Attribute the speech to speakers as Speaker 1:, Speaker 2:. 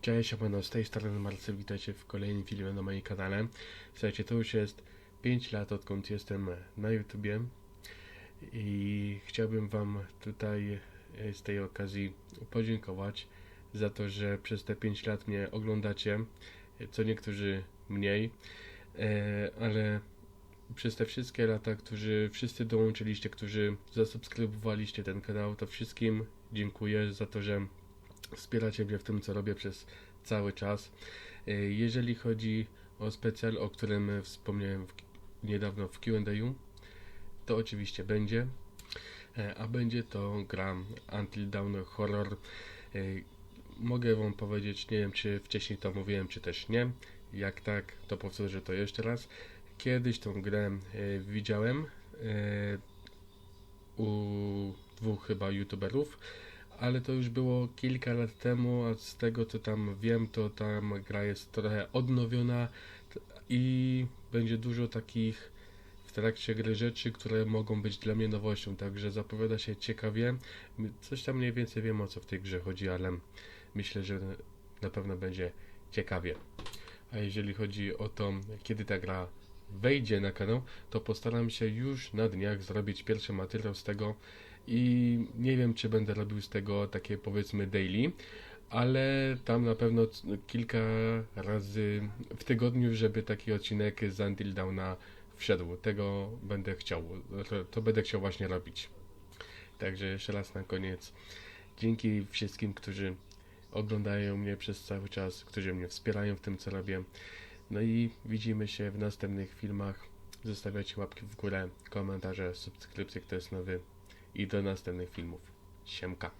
Speaker 1: Cześć, siemano, z tej strony Marcel, witajcie w kolejnym filmie na moim kanale. Słuchajcie, to już jest 5 lat odkąd jestem na YouTubie i chciałbym Wam tutaj e, z tej okazji podziękować za to, że przez te 5 lat mnie oglądacie, co niektórzy mniej, e, ale przez te wszystkie lata, którzy wszyscy dołączyliście, którzy zasubskrybowaliście ten kanał, to wszystkim dziękuję za to, że wspieracie mnie w tym, co robię przez cały czas. E, Jeżeli chodzi o specjal, o którym wspomniałem w, niedawno w Q&A, to oczywiście będzie, E, a będzie to gra Until Dawn Horror. E, Mogę Wam powiedzieć, nie wiem czy wcześniej to mówiłem, czy też nie. Jak tak, to powtórzę to jeszcze raz. Kiedyś tą grę widziałem u dwóch chyba youtuberów, ale to już było kilka lat temu, a z tego co tam wiem, to tam gra jest trochę odnowiona i będzie dużo takich w trakcie gry rzeczy, które mogą być dla mnie nowością, także zapowiada się ciekawie. Coś tam mniej więcej wiem o co w tej grze chodzi, ale myślę, że na pewno będzie ciekawie. A jeżeli chodzi o to, kiedy ta gra wejdzie na kanał, to postaram się już na dniach zrobić pierwszy materiał z tego i nie wiem, czy będę robił z tego takie powiedzmy daily, ale tam na pewno kilka razy w tygodniu, żeby taki odcinek z Until Dawna wszedł. Tego będę chciał, to będę chciał właśnie robić. Także jeszcze raz na koniec dzięki wszystkim, którzy oglądają mnie przez cały czas, którzy mnie wspierają w tym, co robię. No i widzimy się w następnych filmach. Zostawiacie łapki w górę, komentarze, subskrypcje, kto jest nowy i do następnych filmów. Siemka.